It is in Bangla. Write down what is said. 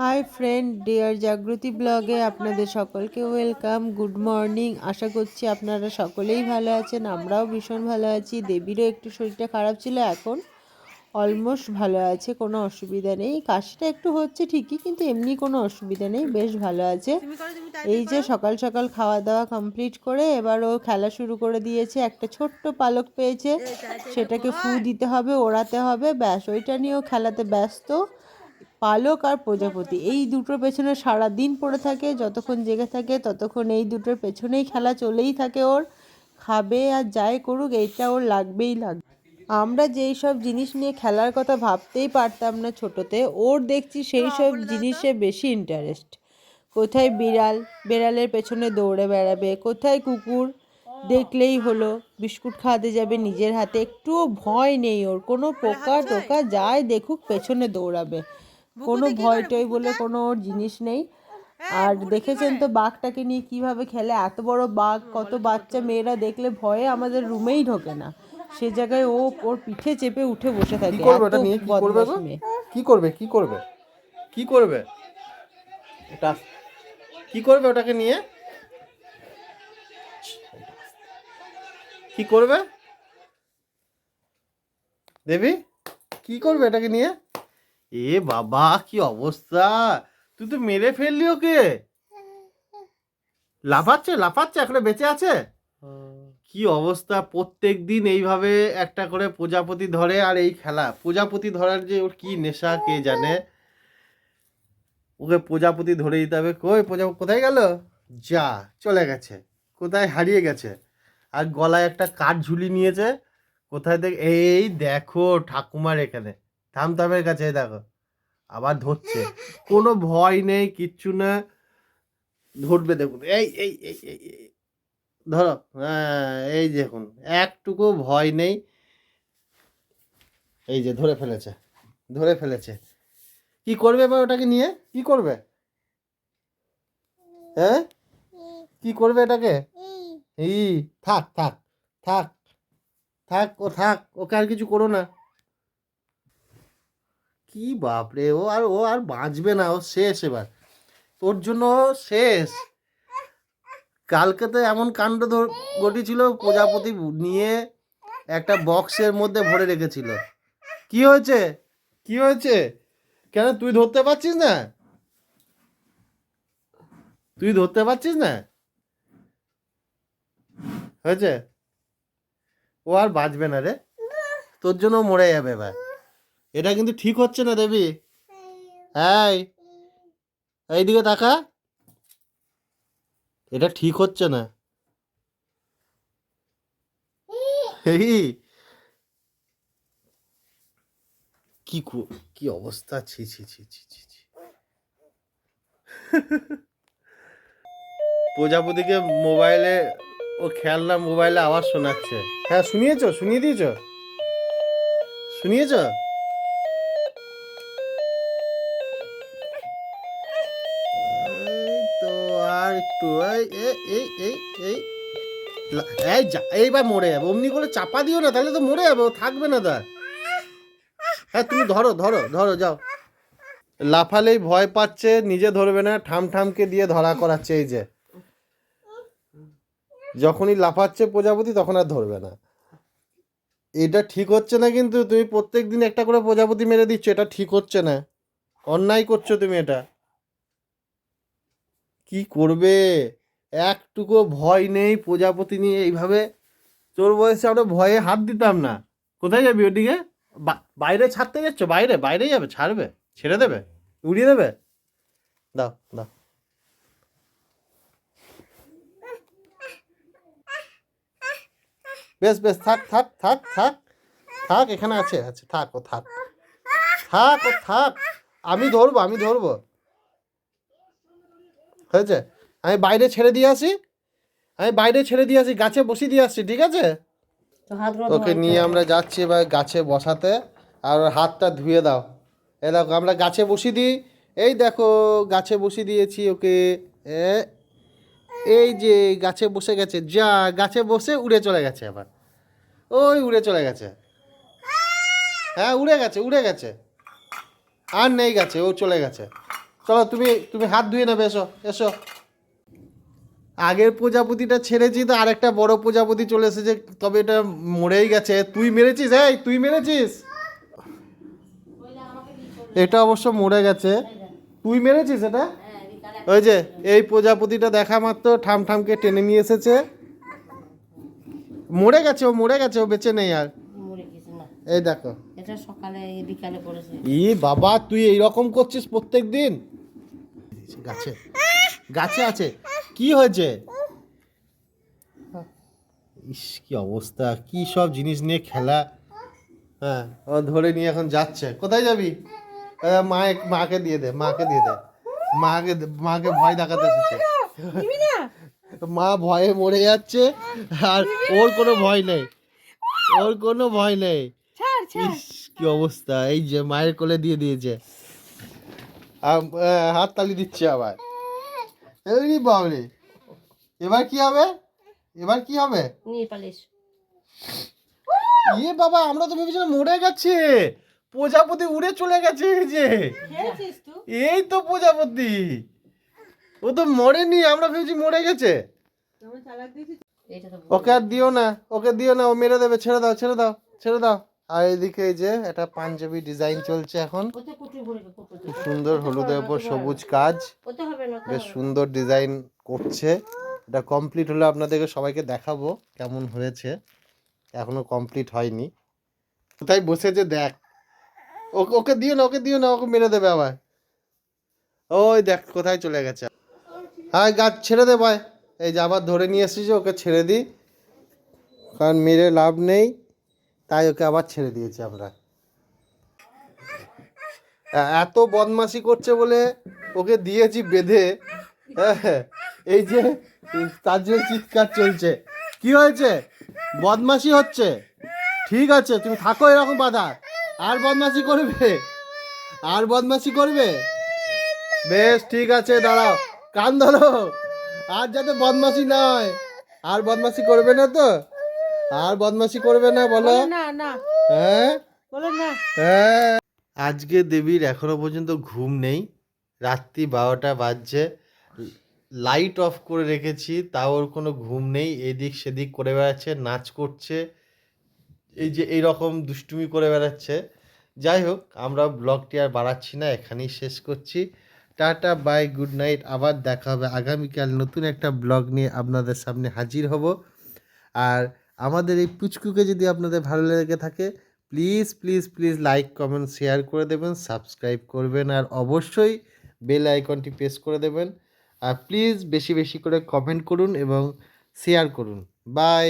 হাই ফ্রেন্ড ডিয়ার জাগৃতি ব্লগে আপনাদের সকলকে ওয়েলকাম গুড মর্নিং আশা করছি আপনারা সকলেই ভালো আছেন, আমরাও ভীষণ ভালো আছি। দেবীরও একটু শরীরটা খারাপ ছিল, এখন অলমোস্ট ভালো আছে, কোনো অসুবিধা নেই। কাশিটা একটু হচ্ছে ঠিকই, কিন্তু এমনি কোনো অসুবিধা নেই, বেশ ভালো আছে। এই যে সকাল সকাল খাওয়া দাওয়া কমপ্লিট করে এবার ও খেলা শুরু করে দিয়েছে, একটা ছোট্ট পালক পেয়েছে। সেটাকে ফু দিতে হবে, ওড়াতে হবে। ব্যাস, ওইটা নিয়েও খেলাতে ব্যস্ত। পালক আর প্রজাপতি। এই দুটোর পেছনে সারা দিন পড়ে থাকে, যতক্ষণ জেগে থাকে, ততক্ষণ এই দুটোর পেছনেই খেলা চলেই থাকে ওর। খাবে আর যাই করুক, এইটা ওর লাগবেই লাগবে। আমরা যেই সব জিনিস নিয়ে খেলার কথা ভাবতেই পারতাম না ছোটোতে, ওর দেখছি সেই সব জিনিসে বেশি ইন্টারেস্ট কোথায় বিড়াল? বিড়ালের পেছনে দৌড়ে বেড়াবে। কোথায় কুকুর? দেখলেই হলো, বিস্কুট খাওয়াতে যাবে নিজের হাতে। একটুও ভয় নেই ওর। কোনো পোকা টোকা যায় দেখুক পেছনে দৌড়াবে। কোনো ভয় টয় বলে কোনো ওর জিনিস নেই। আর দেখেছেন তো বাঘটাকে নিয়ে কীভাবে খেলে? এত বড় বাঘ কত বাচ্চা মেয়েরা দেখলে ভয়ে আমাদের রুমেই ঢোকে না। সে জায়গায় ও ওর পিঠে চেপে উঠে বসে থাকে। কি করবে কি করবে? কি করবে? এটা কি করবে ওটাকে নিয়ে? কি করবে? দেবী কি করবে এটাকে নিয়ে? এ বাবা, কি অবস্থা? তুই তো মেরে ফেললি ওকে। লাফাচ্ছে লাফাচ্ছে, এখনও বেঁচে আছে? কি অবস্থা? প্রত্যেক দিন এইভাবে একটা করে প্রজাপতি ধরে আর এই খেলা। প্রজাপতি ধরার যে ওর কি নেশা, কে জানে? ওকে প্রজাপতি ধরে দিতে হবে। কই প্রজা কোথায় গেল? যা, চলে গেছে। কোথায়? হারিয়ে গেছে। আর গলায় একটা কাঠ ঝুলি নিয়েছে। কোথায় দেখ এই দেখো ঠাকুমার এখানে। থামথামের কাছে দেখো। আবার ধরছে। কোনো ভয় নেই কিচ্ছু না। ধরবে দেখুন। এই এই এই এই। ধরো হ্যাঁ এই দেখুন। একটুকু ভয় নেই। এই যে ধরে ফেলেছে। ধরে ফেলেছে। কি করবে এবার ওটাকে নিয়ে? কি করবে? হ্যাঁ? কি করবে এটাকে? এই থাক থাক থাক। থাক ও থাক ওকে আর কিছু করো না। কি বাপরে, ও আর ও আর বাঁচবে না, ও শেষ এবার। তোর জন্য শেষ। কালকে তো এমন কাণ্ড ঘটেছিল, প্রজাপতি নিয়ে একটা বক্সের মধ্যে ভরে রেখেছিল। কি হয়েছে? কি হয়েছে? কেন তুই ধরতে পারছিস না? তুই ধরতে পারছিস না? হয়েছে? ও আর বাঁচবে না রে। তোর জন্য মরে যাবে এবার। এটা কিন্তু ঠিক হচ্ছে না, দেবী। হ্যাঁ এইদিকে তাকা। এটা ঠিক হচ্ছে না। কো- কি অবস্থা? ছি ছি ছি ছি ছি ছি। প্রজাপতিকে মোবাইলে, ও খেলনা মোবাইলে আওয়াজ শোনাচ্ছে। হ্যাঁ শুনিয়েছো? শুনিয়ে দিয়েছ? শুনিয়েছো? একটু, এই এই এই এই এই। যা, এইবার মরে যাবে। অমনি করে চাপা দিও না, তাহলে তো মরে যাবে, থাকবে না দা হ্যাঁ তুমি ধরো ধরো ধরো, যাও। লাফালেই ভয় পাচ্ছে, নিজে ধরবে না ঠাম ঠামকে দিয়ে ধরা করাচ্ছে এই যে। যখনই লাফাচ্ছে প্রজাপতি, তখন আর ধরবে না। এটা ঠিক হচ্ছে না কিন্তু, তুমি প্রত্যেক দিন একটা করে প্রজাপতি মেরে দিচ্ছ, এটা ঠিক হচ্ছে না। অন্যায় করছ তুমি এটা। কি করবে? একটুকু ভয় নেই প্রজাপতি নিয়ে এইভাবে। তোর বয়সে আমরা ভয়ে হাত দিতাম না। কোথায় যাবি ওদিকে? বাইরে ছাড়তে যাচ্ছ? বাইরে বাইরে যাবে, ছাড়বে, ছেড়ে দেবে, উড়িয়ে দেবে। দাও দাও। বেশ বেশ, থাক থাক থাক থাক থাক, এখানে আছে আছে, থাক, ও, থাক। থাক, ও, থাক। আমি ধরবো আমি ধরবো। হয়েছে? আমি বাইরে ছেড়ে দিয়ে আসি। আমি বাইরে ছেড়ে দিয়ে আসি গাছে বসিয়ে দিয়ে আসছি ঠিক আছে? ওকে নিয়ে আমরা যাচ্ছি এবার গাছে বসাতে আর হাতটা ধুয়ে দাও। এ দেখো আমরা গাছে বসিয়ে দিই। এই দেখো গাছে বসিয়ে দিয়েছি ওকে। এই যে গাছে বসে গেছে যা গাছে বসে উড়ে চলে গেছে আবার। ওই উড়ে চলে গেছে। হ্যাঁ উড়ে গেছে উড়ে গেছে। আর নেই গেছে ও চলে গেছে। চলো তুমি তুমি হাত ধুয়ে নেবে এসো এসো। আগের প্রজাপতিটা ছেড়েছি তো আরেকটা বড় প্রজাপতি চলে এসেছে তবে এটা মরেই গেছে। তুই মেরেছিস? এই তুই মেরেছিস? এটা অবশ্য মরে গেছে। তুই মেরেছিস এটা? ওই যে এই প্রজাপতিটা দেখা মাত্র ঠাম ঠামকে টেনে নিয়ে এসেছে। মরে গেছে ও মরে গেছে ও বেঁচে নেই আর। এই দেখো। এটা সকালে বিকালে করেছে ই বাবা তুই এইরকম করছিস প্রত্যেক দিন গাছে। গাছে আছে। কি হয়েছে? ইস কি অবস্থা কি সব জিনিস নিয়ে খেলা। হ্যাঁ ও ধরে নিয়ে এখন যাচ্ছে। কোথায় যাবি? মায়ে মাকে দিয়ে দে মাকে দিয়ে দে। মাকে মাকে ভয় দেখাতে এসেছে। মা ভয়ে মরে যাচ্ছে আর ওর কোনো ভয় নেই। ওর কোনো ভয় নেই। ইস কি অবস্থা এই যে মায়ের কোলে দিয়ে দিয়েছে। হাত তালি দিচ্ছে আবার। এই বাবরে। এবার কি হবে? এবার কি হবে? ইয়ে বাবা আমরা তো ভেবেছিলাম মরে গেছে। প্রজাপতি উড়ে চলে গেছে এই যে। এই তো প্রজাপতি। ও তো মরেনি আমরা ভেবেছি মরে গেছে। ওকে আর দিও না ওকে দিও না ও মেরে দেবে ছেড়ে দাও ছেড়ে দাও ছেড়ে দাও। আর এদিকে এই যে একটা পাঞ্জাবি ডিজাইন চলছে এখন। খুব সুন্দর হলুদের উপর সবুজ কাজ। বেশ সুন্দর ডিজাইন করছে। এটা কমপ্লিট হলে আপনাদেরকে সবাইকে দেখাবো কেমন হয়েছে। এখনও কমপ্লিট হয়নি। কোথায় বসেছে দেখ। ওকে ওকে দিও না ওকে দিও না ওকে মেরে দেবে আবার। ওই দেখ কোথায় চলে গেছে। হ্যাঁ গাছ ছেড়ে দে ভাই। এই যে আবার ধরে নিয়ে এসেছি ওকে ছেড়ে দিই কারণ মেরে লাভ নেই। তাই ওকে আবার ছেড়ে দিয়েছি আমরা। এত বদমাশি করছে বলে ওকে দিয়েছি বেঁধে। এই যে, তার জন্য চিৎকার চলছে। কি হয়েছে? বদমাশি হচ্ছে? ঠিক আছে, তুমি থাকো এরকম বাধা। আর বদমাশি করবে? আর বদমাশি করবে? বেশ, ঠিক আছে, দাঁড়াও। কান ধরো। আর যাতে বদমাশি না হয়। আর বদমাশি করবে না তো? আর বদমাশি করবে না বলো। না না। হ্যাঁ? বলো না। হ্যাঁ। আজকে দেবীর এখনও পর্যন্ত ঘুম নেই। রাত্রি বারোটা বাজছে। লাইট অফ করে রেখেছি তাও ওর কোনো ঘুম নেই। এদিক সেদিক করে বেড়াচ্ছে নাচ করছে। এই যে এই রকম দুষ্টুমি করে বেড়াচ্ছে। যাই হোক আমরা ব্লগটি আর বাড়াচ্ছি না এখানেই শেষ করছি। Tata bye good night. আবার দেখা হবে আগামীকাল নতুন একটা ব্লগ নিয়ে আপনাদের সামনে হাজির হব। আর আমাদের এই পুচকুকে যদি আপনাদের ভালো লেগে থাকে please please please like comment share করে দেবেন সাবস্ক্রাইব করবেন, আর অবশ্যই বেল আইকনটি প্রেস করে দেবেন। আর প্লিজ বেশি বেশি করে কমেন্ট করুন এবং শেয়ার করুন। বাই